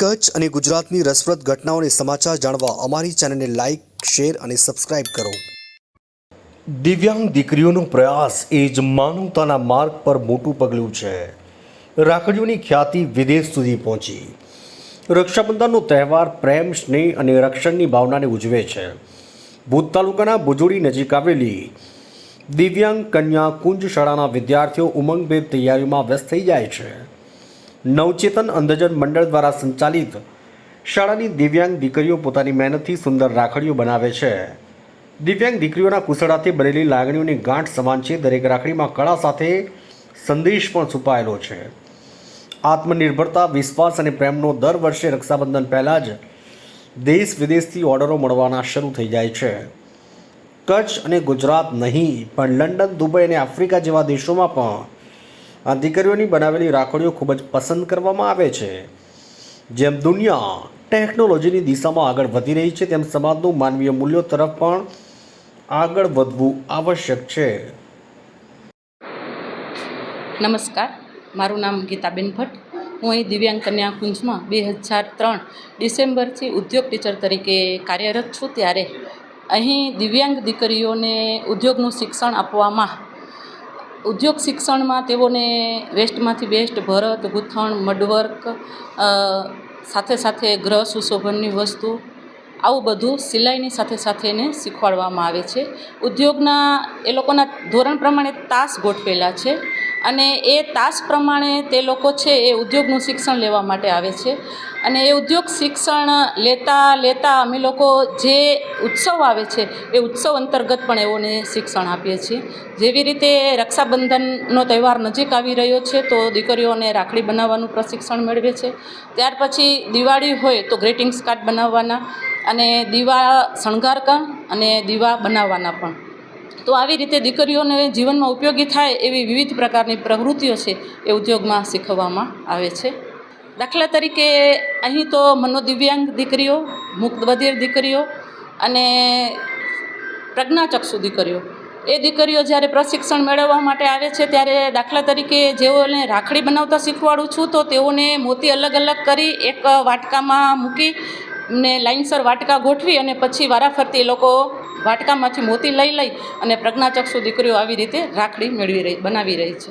કચ્છ અને ગુજરાતની રસપ્રદ ઘટનાઓને સમાચાર જાણવા અમારી ચેનલને લાઇક શેર અને સબસ્ક્રાઇબ કરો. દિવ્યાંગ દીકરીઓનો પ્રયાસ એ જ માનવતાના માર્ગ પર મોટું પગલું છે. રાખડીઓની ખ્યાતિ વિદેશ સુધી પહોંચી. રક્ષાબંધનનો તહેવાર પ્રેમ, સ્નેહ અને રક્ષણની ભાવનાને ઉજવે છે. ભૂત તાલુકાના ભુજોડી નજીક આવેલી દિવ્યાંગ કન્યા કુંજ શાળાના વિદ્યાર્થીઓ ઉમંગભેર તૈયારીમાં વ્યસ્ત થઈ જાય છે. નવચેતન અંધજન મંડળ દ્વારા સંચાલિત શાળાની દિવ્યાંગ દીકરીઓ પોતાની મહેનતથી સુંદર રાખડીઓ બનાવે છે. દિવ્યાંગ દીકરીઓના કુશળાથી બનેલી લાગણીઓની ગાંઠ સમાન છે. દરેક રાખડીમાં કળા સાથે સંદેશ પણ છુપાયેલો છે. આત્મનિર્ભરતા, વિશ્વાસ અને પ્રેમનો દર વર્ષે રક્ષાબંધન પહેલાં જ દેશ વિદેશથી ઓર્ડરો મળવાના શરૂ થઈ જાય છે. કચ્છ અને ગુજરાત નહીં, પણ લંડન, દુબઈ અને આફ્રિકા જેવા દેશોમાં પણ આ દીકરીઓની બનાવેલી રાખડીઓ ખૂબ જ પસંદ કરવામાં આવે છે. જેમ દુનિયા ટેકનોલોજીની દિશામાં આગળ વધી રહી છે, તેમ સમાજનું માનવીય મૂલ્યો તરફ પણ આગળ વધવું આવશ્યક છે. નમસ્કાર. મારું નામ ગીતાબેન ભટ્ટ. હું અહીં દિવ્યાંગ કન્યા કુંજમાં બે હજાર ત્રણ ડિસેમ્બરથી ઉદ્યોગ ટીચર તરીકે કાર્યરત છું. ત્યારે અહીં દિવ્યાંગ દીકરીઓને ઉદ્યોગનું શિક્ષણ આપવામાં ઉદ્યોગ શિક્ષણમાં તેઓને વેસ્ટમાંથી બેસ્ટ ભરત ગૂંથણ મડવર્ક સાથે સાથે ગ્રહ સુશોભનની વસ્તુ આવું બધું સિલાઈની સાથે સાથે એને શીખવાડવામાં આવે છે. ઉદ્યોગના એ લોકોના ધોરણ પ્રમાણે તાસ ગોઠવેલા છે અને એ તાસ પ્રમાણે તે લોકો છે એ ઉદ્યોગનું શિક્ષણ લેવા માટે આવે છે. અને એ ઉદ્યોગ શિક્ષણ લેતા લેતા અમે લોકો જે ઉત્સવ આવે છે એ ઉત્સવ અંતર્ગત પણ એઓને શિક્ષણ આપીએ છીએ. જેવી રીતે રક્ષાબંધનનો તહેવાર નજીક આવી રહ્યો છે તો દીકરીઓને રાખડી બનાવવાનું પ્રશિક્ષણ મેળવે છે. ત્યાર પછી દિવાળી હોય તો ગ્રીટિંગ્સ કાર્ડ બનાવવાના અને દીવા શણગારકા અને દીવા બનાવવાના પણ. તો આવી રીતે દીકરીઓને જીવનમાં ઉપયોગી થાય એવી વિવિધ પ્રકારની પ્રવૃત્તિઓ છે એ ઉદ્યોગમાં શીખવવામાં આવે છે. દાખલા તરીકે અહીં તો મનોદિવ્યાંગ દીકરીઓ મુક્ત બધીર દીકરીઓ અને પ્રજ્ઞાચક્ષુ દીકરીઓ. એ દીકરીઓ જ્યારે પ્રશિક્ષણ મેળવવા માટે આવે છે ત્યારે દાખલા તરીકે જેઓને રાખડી બનાવતા શીખવાડું છું તો તેઓને મોતી અલગ અલગ કરી એક વાટકામાં મૂકી ને લાઇનસર વાટકા ગોઠવી અને પછી વારાફરતી લોકો વાટકામાંથી મોતી લઈ લઈ અને પ્રજ્ઞાચક્ષુ દીકરીઓ આવી રીતે રાખડી મેળવી રહી, બનાવી રહી છે.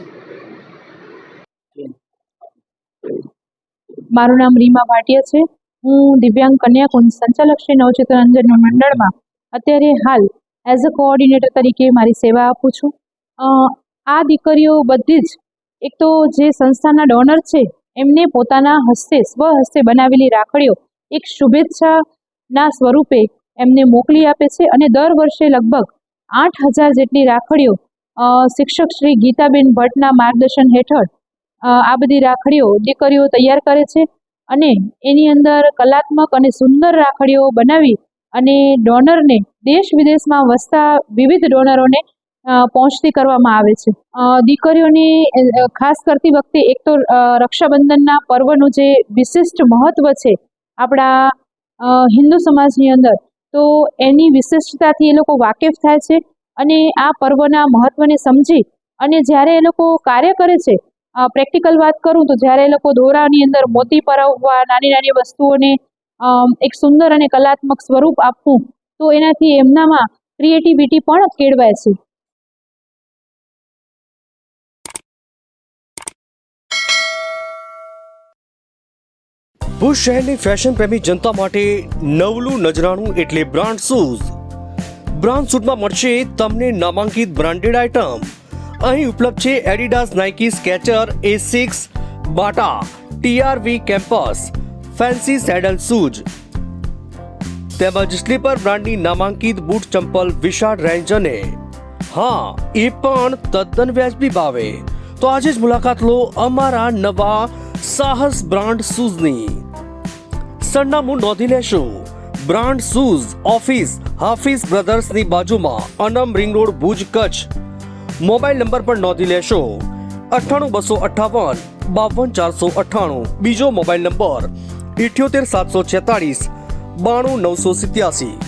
મારું નામ રીમા ભાટિયા છે. હું દિવ્યાંગ કન્યા કુંજ સંચાલક શ્રી નવચેતન મંડળમાં અત્યારે હાલ એઝ અ કોઓર્ડિનેટર તરીકે મારી સેવા આપું છું. આ દીકરીઓ બધી જ એક તો જે સંસ્થાના ડોનર છે, એમને પોતાના હસ્તે સ્વહસ્તે બનાવેલી રાખડીઓ એક શુભેચ્છાના સ્વરૂપે એમને મોકલી આપે છે અને દર વર્ષે લગભગ આઠ હજાર જેટલી રાખડીઓ શિક્ષક શ્રી ગીતાબેન ભટ્ટના માર્ગદર્શન હેઠળ આ બધી રાખડીઓ, દીકરીઓ તૈયાર કરે છે અને એની અંદર કલાત્મક અને સુંદર રાખડીઓ બનાવી અને ડોનરને દેશ વિદેશમાં વસતા વિવિધ ડોનરોને પહોંચતી કરવામાં આવે છે. દીકરીઓની ખાસ કરતી વખતે એક તો રક્ષાબંધનના પર્વનું જે વિશિષ્ટ મહત્ત્વ છે આપણા હિન્દુ સમાજની અંદર, તો એની વિશિષ્ટતાથી એ લોકો વાકેફ થાય છે અને આ પર્વના મહત્ત્વને સમજી અને જ્યારે એ લોકો કાર્ય કરે છે પ્રેક્ટિકલ વાત કરું તો જ્યારે એ લોકો દોરાની અંદર મોતી પરાવવા, નાની નાની વસ્તુઓને એક સુંદર અને કલાત્મક સ્વરૂપ આપવું, તો એનાથી એમનામાં ક્રિએટિવિટી પણ કેળવાય છે. ભુજ શહેરની ફેશન પ્રેમી જનતા માટે નવલું નજરાણું એટલે બ્રાન્ડ શૂઝ બ્રાન્ડ શૂઝમાં મળશે તમને નામાંકિત બ્રાન્ડેડ આઇટમ અહીં ઉપલબ્ધ છે Adidas Nike Skecher Asics Bata TRV Campus fancy sandal shoes તેમજ સ્લીપર બ્રાન્ડની નામાંકિત બૂટ ચંપલ વિશાળ રેન્જ અને હા, એ પણ તદ્દન વ્યાજબી ભાવે. તો આજે જ મુલાકાત લો અમારા નવા સાહસ બ્રાન્ડ શૂઝની સરનામું નોંધી લેશું. બ્રાન્ડ શૂઝ, ઓફિસ, હાફિઝ બ્રધર્સની બાજુમાં Anam ring road, Bhuj, Kutch. Mobile number પણ નોંધી લેશો. અઠ્ઠાણું બસો અઠ્ઠાવન, બાવન ચારસો અઠ્ઠાણું. બીજો મોબાઈલ નંબર, ઇઠ્યોતેર સાતસો છેતાળીસ, બાણું નવસો સિત્યાસી.